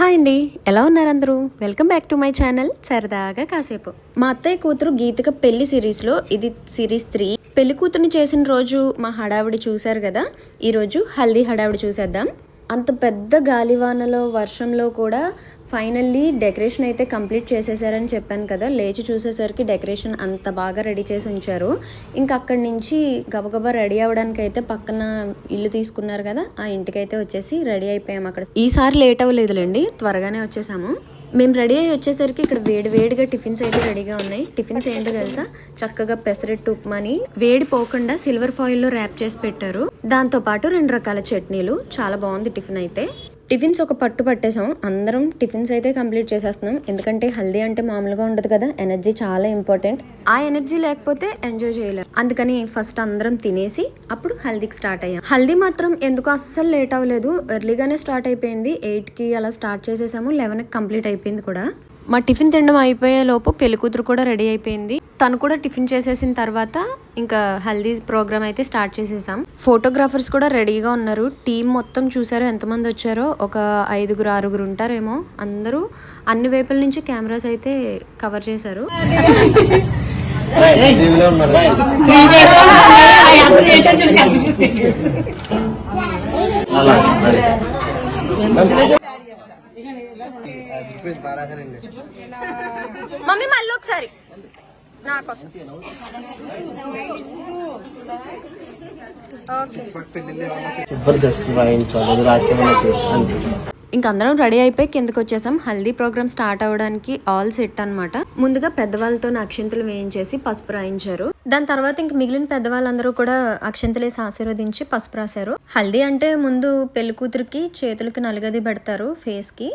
Hi అండి. ఎలా ఉన్నారు అందరూ? Welcome back to my channel సరదాగా కాసేపు. మా అత్తయ్య కూతురు గీతిక పెళ్ళి సిరీస్లో ఇది సిరీస్ త్రీ. పెళ్ళి కూతుర్ని చేసిన రోజు మా హడావిడి చూశారు కదా? ఈరోజు హల్దీ హడావిడి చూసేద్దాం. అంత పెద్ద గాలివానలో వర్షంలో కూడా ఫైనల్లీ డెకరేషన్ అయితే కంప్లీట్ చేసేసారని చెప్పాను కదా. లేచి చూసేసరికి డెకరేషన్ అంత బాగా రెడీ చేసి ఉంచారు. ఇంకా అక్కడి నుంచి గబగబా రెడీ అవ్వడానికి అయితే పక్కన ఇల్లు తీసుకున్నారు కదా. ఆ ఇంటికైతే వచ్చేసి రెడీ అయిపోయాం అక్కడ. ఈసారి లేట్ అవ్వలేదులేండి. త్వరగానే వచ్చేసాము. మేము రెడీ అయ్యి వచ్చేసరికి ఇక్కడ వేడి వేడిగా టిఫిన్స్ అయితే రెడీగా ఉన్నాయి. టిఫిన్స్ ఏంటో తెలుసా? చక్కగా పెసరెట్టు ఉప్మాని. వేడి పోకుండా సిల్వర్ ఫాయిల్లో ర్యాప్ చేసి పెట్టారు. దాంతో పాటు రెండు రకాల చట్నీలు. చాలా బాగుంది టిఫిన్ అయితే. టిఫిన్స్ ఒక పట్టు పట్టేసాం అందరం టిఫిన్స్ అయితే కంప్లీట్ చేసేస్తున్నాం. ఎందుకంటే హెల్దీ అంటే మామూలుగా ఉండదు కదా. ఎనర్జీ చాలా ఇంపార్టెంట్. ఆ ఎనర్జీ లేకపోతే ఎంజాయ్ చేయలేం. అందుకని ఫస్ట్ అందరం తినేసి అప్పుడు హల్దీకి స్టార్ట్ అయ్యాం. హల్దీ మాత్రం ఎందుకు అస్సలు లేట్ అవ్వలేదు. ఎర్లీగానే స్టార్ట్ అయిపోయింది. ఎయిట్కి అలా స్టార్ట్ చేసేసాము. లెవెన్కి కంప్లీట్ అయిపోయింది కూడా. మా టిఫిన్ తినడం అయిపోయే లోపు పెళ్ళి కూతురు కూడా రెడీ అయిపోయింది. తను కూడా టిఫిన్ చేసేసిన తర్వాత ఇంకా హల్దీ ప్రోగ్రామ్ అయితే స్టార్ట్ చేసేసాం. ఫోటోగ్రాఫర్స్ కూడా రెడీగా ఉన్నారు. టీం మొత్తం చూసారు ఎంతమంది వచ్చారో. ఒక ఐదుగురు ఆరుగురు ఉంటారేమో. అందరూ అన్ని వైపుల నుంచి కెమెరాస్ అయితే కవర్ చేశారు. అలా. మమ్మీ మళ్ళీ ఒకసారి. నా కోసం. ఓకే. జబర్దస్త్ వాయించాలి అది ఇంక అందరం రెడీ అయిపోయి కిందకి వచ్చేసాం హల్దీ ప్రోగ్రామ్ స్టార్ట్ అవ్వడానికి ఆల్ సెట్ అన్నమాట. ముందుగా పెద్దవాళ్ళతో అక్షంతులు వేయించేసి పసుపు రాయించారు. దాని తర్వాత ఇంక మిగిలిన పెద్దవాళ్ళందరూ కూడా అక్షంతులు వేసి ఆశీర్వదించి పసుపు రాశారు. హల్దీ అంటే ముందు పెళ్ళి కూతురికి చేతులకి నలుగది పెడతారు ఫేస్కి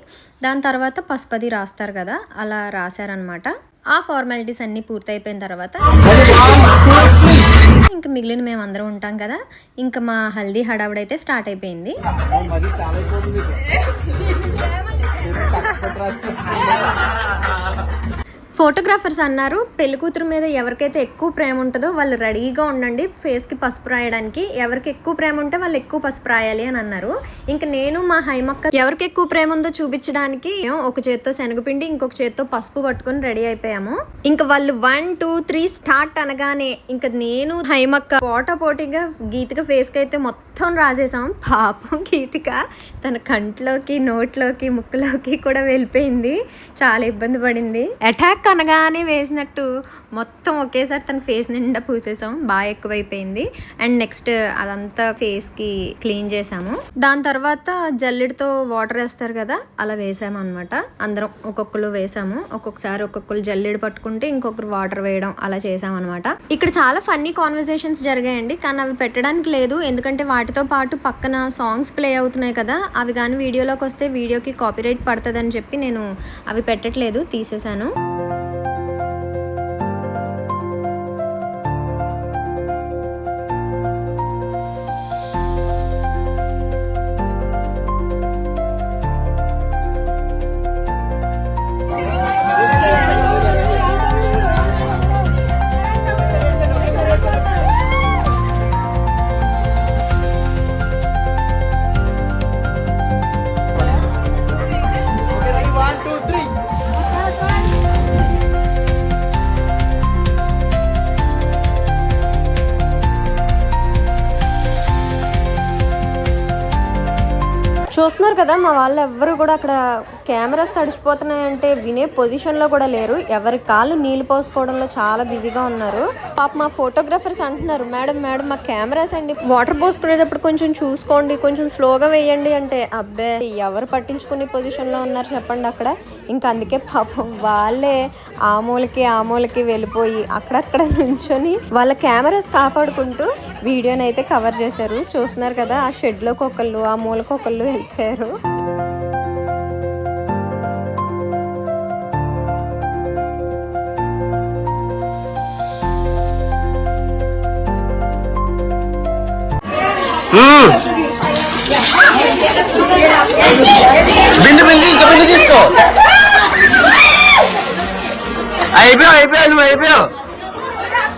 దాని తర్వాత పసుపది రాస్తారు కదా అలా రాశారనమాట ఆ ఫార్మాలిటీస్ అన్ని పూర్తయిపోయిన తర్వాత మిగిలిన మేము అందరం ఉంటాం కదా. ఇంకా మా హల్దీ హడావుడైతే స్టార్ట్ అయిపోయింది. ఫోటోగ్రాఫర్స్ అన్నారు పెళ్ళి కూతురు మీద ఎవరికైతే ఎక్కువ ప్రేమ ఉంటుందో వాళ్ళు రెడీగా ఉండండి ఫేస్కి పసుపు రాయడానికి. ఎవరికి ఎక్కువ ప్రేమ ఉంటే వాళ్ళు ఎక్కువ పసుపు రాయాలి అని అన్నారు. ఇంకా నేను మా హైమక్క ఎవరికి ఎక్కువ ప్రేమ ఉందో చూపించడానికి ఒక చేత్తో శనగపిండి ఇంకొక చేత్తో పసుపు పట్టుకొని రెడీ అయిపోయాము. ఇంకా వాళ్ళు వన్ టూ త్రీ స్టార్ట్ అనగానే ఇంకా నేను హైమక్క పోటా పోటీగా గీతగా ఫేస్కి అయితే మొత్తం మొత్తం రాసేసాం. పాపం గీతిక తన కంట్లోకి నోట్లోకి ముక్కులోకి కూడా వెళ్ళిపోయింది. చాలా ఇబ్బంది పడింది. అటాక్ అనగానే వేసినట్టు మొత్తం ఒకేసారి తన ఫేస్ నిండా పూసేసాం. బాగా ఎక్కువైపోయింది. అండ్ నెక్స్ట్ అదంతా ఫేస్కి క్లీన్ చేసాము. దాని తర్వాత జల్లెడితో వాటర్ వేస్తారు కదా అలా వేసాము అనమాట అందరం ఒక్కొక్కరు వేసాము. ఒక్కొక్కసారి ఒక్కొక్కరు జల్లెడ పట్టుకుంటే ఇంకొకరు వాటర్ వేయడం అలా చేసాం అనమాట ఇక్కడ చాలా ఫన్నీ కాన్వర్సేషన్స్ జరిగాయండి. కానీ అవి పెట్టడానికి లేదు. ఎందుకంటే వాటితో పాటు పక్కన సాంగ్స్ ప్లే అవుతున్నాయి కదా అవి కానీ వీడియోలోకి వస్తే వీడియోకి కాపీరైట్ పడుతుందని చెప్పి నేను అవి పెట్టట్లేదు తీసేశాను. చూస్తున్నారు కదా మా వాళ్ళు ఎవ్వరు కూడా అక్కడ కెమెరాస్ తడిచిపోతున్నాయంటే వినే పొజిషన్లో కూడా లేరు. ఎవరి కాళ్ళు నీళ్ళు పోసుకోవడంలో చాలా బిజీగా ఉన్నారు. పాప మా ఫోటోగ్రాఫర్స్ అంటున్నారు మేడం మేడం మా కెమెరాస్ అండి. వాటర్ పోసుకునేటప్పుడు కొంచెం చూసుకోండి కొంచెం స్లోగా వేయండి. అంటే అబ్బే ఎవరు పట్టించుకునే పొజిషన్లో ఉన్నారు చెప్పండి అక్కడ. ఇంకా అందుకే పాపం వాళ్ళే ఆ మూలకి ఆ మూలకి వెళ్ళిపోయి అక్కడక్కడ నుంచొని వాళ్ళ కెమెరాస్ కాపాడుకుంటూ వీడియోని అయితే కవర్ చేశారు. చూస్తున్నారు కదా ఆ షెడ్లోకి ఒకళ్ళు ఆ మూలకి ఒకళ్ళు వెళ్ళిపోయారు. బిందు అయిపోయావు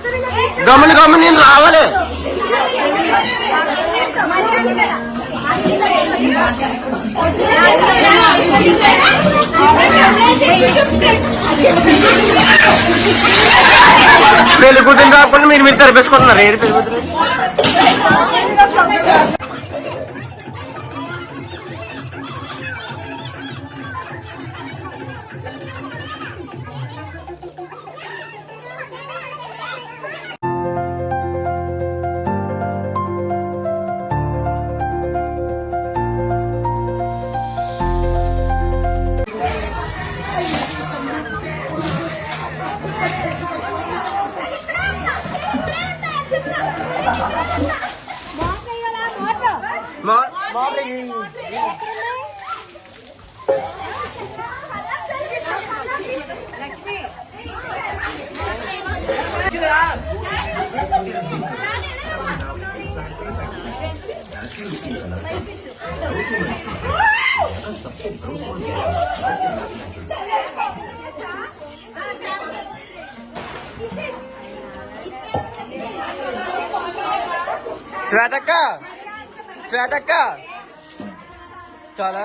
నువ్వు అయిపోయావు గమని గమని నేను రావాలి. పెళ్ళి కూతురు కాకుండా మీరు మీరు తెరిపేసుకుంటున్నారు. ఏది పెళ్ళి కూతురు మా- శ్వేతక్క శ్వేతక్క చాలా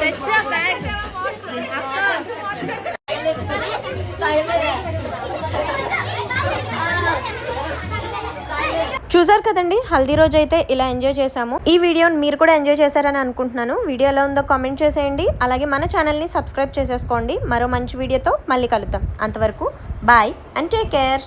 తెచ్చా బ్యాగ్ అక్క చూసారు కదండి? హల్దీ రోజు అయితే ఇలా ఎంజాయ్ చేశాము. ఈ వీడియోని మీరు కూడా ఎంజాయ్ చేశారని అనుకుంటున్నాను. వీడియో ఎలా ఉందో కామెంట్ చేసేయండి. అలాగే మన ఛానల్ని సబ్స్క్రైబ్ చేసేసుకోండి. మరో మంచి వీడియోతో మళ్ళీ కలుద్దాం. అంతవరకు బాయ్ అండ్ టేక్ కేర్.